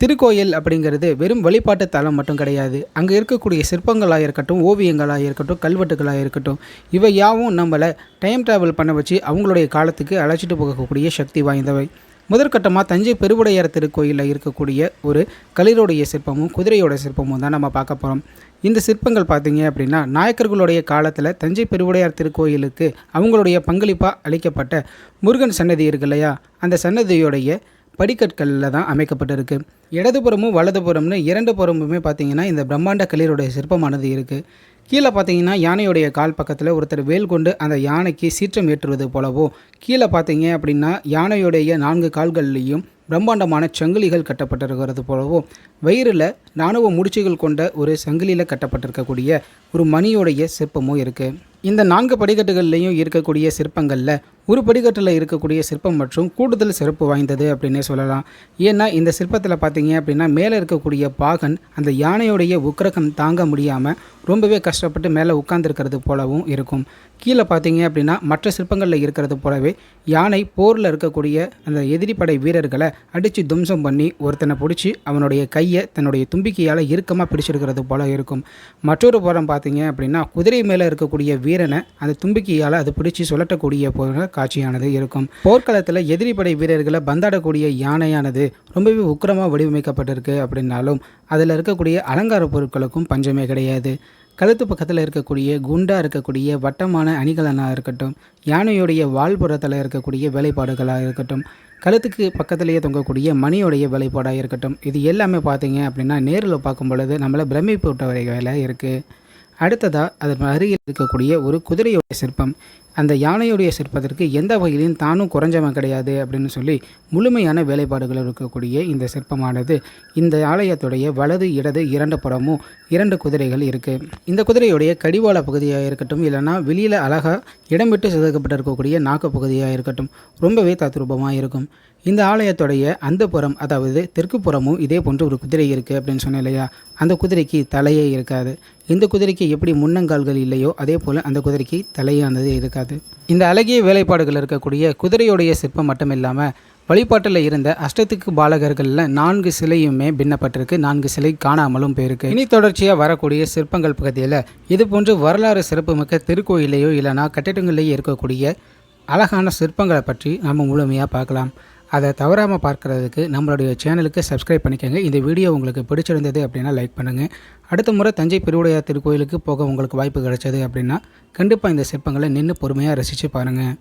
திருக்கோயில் அப்படிங்கிறது வெறும் வழிபாட்டு தலம் மட்டும் கிடையாது. அங்கே இருக்கக்கூடிய சிற்பங்களாக இருக்கட்டும் ஓவியங்களாக இருக்கட்டும் கல்வெட்டுகளாக இருக்கட்டும் இவை யாவும் நம்மளை டைம் ட்ராவல் பண்ண வச்சு அவங்களுடைய காலத்துக்கு அழைச்சிட்டு போகக்கூடிய சக்தி வாய்ந்தவை. முதற்கட்டமாக தஞ்சை பெருவுடையார் திருக்கோயிலில் இருக்கக்கூடிய ஒரு களிரோடைய சிற்பமும் குதிரையோட சிற்பமும் தான் நம்ம பார்க்க போகிறோம் இந்த சிற்பங்கள் பார்த்தீங்க அப்படின்னா நாயக்கர்களுடைய காலத்தில் தஞ்சை பெருவுடையார் திருக்கோயிலுக்கு அவங்களுடைய பங்களிப்பாக அளிக்கப்பட்ட முருகன் சன்னதி இருக்கு இல்லையா? அந்த சன்னதியோடைய படிக்கற்களில் தான் அமைக்கப்பட்டிருக்கு. இடதுபுறமும் வலதுபுறம்னு இரண்டு புறமுமே பார்த்தீங்கன்னா இந்த பிரம்மாண்ட கல்லீருடைய சிற்பமானது இருக்குது கீழே பார்த்தீங்கன்னா யானையுடைய கால் பக்கத்தில் ஒருத்தர் வேல் கொண்டு அந்த யானைக்கு சீற்றம் ஏற்றுவது போலவோ கீழே பார்த்தீங்க அப்படின்னா யானையுடைய நான்கு கால்கள்லேயும் பிரம்மாண்டமான சங்கிலிகள் கட்டப்பட்டிருக்கிறது போலவோ வயிறில் இராணுவ முடிச்சுகள் கொண்ட ஒரு சங்கிலியில் கட்டப்பட்டிருக்கக்கூடிய ஒரு மணியுடைய சிற்பமும் இருக்குது இந்த நான்கு படிக்கட்டுகள்லேயும் இருக்கக்கூடிய சிற்பங்களில் ஒரு படிக்கட்டில் இருக்கக்கூடிய சிற்பம் மற்றும் கூடுதல் சிறப்பு வாய்ந்தது அப்படின்னே சொல்லலாம். ஏன்னா இந்த சிற்பத்தில் பார்த்தீங்க அப்படின்னா மேலே இருக்கக்கூடிய பாகன் அந்த யானையுடைய உக்கிரகம் தாங்க முடியாமல் ரொம்பவே கஷ்டப்பட்டு மேலே உட்கார்ந்துருக்கிறது போலவும் இருக்கும். கீழே பார்த்தீங்க அப்படின்னா மற்ற சிற்பங்களில் இருக்கிறது போலவே யானை போரில் இருக்கக்கூடிய அந்த எதிரிப்படை வீரர்களை அடித்து தும்சம் பண்ணி ஒருத்தனை பிடிச்சி அவனுடைய கையை தன்னுடைய தும்பிக்கையால் இறுக்கமாக பிடிச்சிருக்கிறது போல இருக்கும். மற்றொரு புறம் பார்த்தீங்க அப்படின்னா குதிரை மேலே இருக்கக்கூடிய வீரனை அந்த தும்பிக்கையால் அது பிடிச்சி சுழட்டக்கூடிய போல காட்சியானது இருக்கும். போர்க்களத்தில் எதிரிப்படை வீரர்களை பந்தாடக்கூடிய யானையானது ரொம்பவே உக்கிரமாக வடிவமைக்கப்பட்டிருக்கு அப்படின்னாலும் அதில் இருக்கக்கூடிய அலங்கார பொருட்களுக்கும் பஞ்சமே கிடையாது. கழுத்து பக்கத்தில் இருக்கக்கூடிய குண்டாக இருக்கக்கூடிய வட்டமான அணிகலனாக இருக்கட்டும் யானையுடைய வால்புறத்தில் இருக்கக்கூடிய வேலைப்பாடுகளாக இருக்கட்டும் கழுத்துக்கு பக்கத்திலேயே தொங்கக்கூடிய மணியோடைய வேலைப்பாடாக இருக்கட்டும் இது எல்லாமே பார்த்தீங்க அப்படின்னா நேரில் பார்க்கும் பொழுது நம்மளை பிரமிப்பூட்ட வேலை இருக்குது அடுத்ததாக அதன் அருகில் இருக்கக்கூடிய ஒரு குதிரையுடைய சிற்பம். அந்த யானையுடைய சிற்பத்திற்கு எந்த வகையிலும் தானும் குறைஞ்சவன் கிடையாது அப்படின்னு சொல்லி முழுமையான வேலைப்பாடுகள் இருக்கக்கூடிய இந்த சிற்பமானது. இந்த ஆலயத்துடைய வலது இடது இரண்டு புறமும் இரண்டு குதிரைகள் இருக்குது இந்த குதிரையுடைய கடிவாள பகுதியாக இருக்கட்டும் இல்லைனா வெளியில் அழகாக இடம் விட்டு செதுக்கப்பட்டிருக்கக்கூடிய நாக்கு பகுதியாக இருக்கட்டும் ரொம்பவே தத்ரூபமாக இருக்கும். இந்த ஆலயத்துடைய அந்த புறம் அதாவது தெற்கு புறமும் இதே போன்று ஒரு குதிரை இருக்குது அப்படின்னு சொன்னேன் இல்லையா? அந்த குதிரைக்கு தலையே இருக்காது. இந்த குதிரைக்கு எப்படி முன்னங்கால்கள் இல்லையோ அதே போல் அந்த குதிரைக்கு தலையானது இருக்காது. இந்த அழகிய வேலைப்பாடுகள் இருக்கக்கூடிய குதிரையுடைய சிற்பம் மட்டும் இல்லாமல் வழிபாட்டில் இருந்த அஷ்டத்துக்கு பாலகர்களில் நான்கு சிலையுமே பின்னப்பட்டிருக்கு. நான்கு சிலை காணாமலும் போயிருக்கு. இனி தொடர்ச்சியாக வரக்கூடிய சிற்பங்கள் பகுதியில் இது போன்று வரலாறு சிறப்புமிக்க திருக்கோயிலையோ இல்லைனா கட்டிடங்களிலேயோ இருக்கக்கூடிய அழகான சிற்பங்களை பற்றி நம்ம முழுமையாக பார்க்கலாம். அதை தவறாமல் பார்க்குறதுக்கு நம்மளுடைய சேனலுக்கு சப்ஸ்கிரைப் பண்ணிக்கோங்க. இந்த வீடியோ உங்களுக்கு பிடிச்சிருந்தது அப்படின்னா லைக் பண்ணுங்கள் அடுத்த முறை தஞ்சை பெருவுடையார் திருக்கோயிலுக்கு போக உங்களுக்கு வாய்ப்பு கிடைச்சது அப்படின்னா கண்டிப்பாக இந்த சிற்பங்களை நின்று பொறுமையாக ரசித்து பாருங்கள்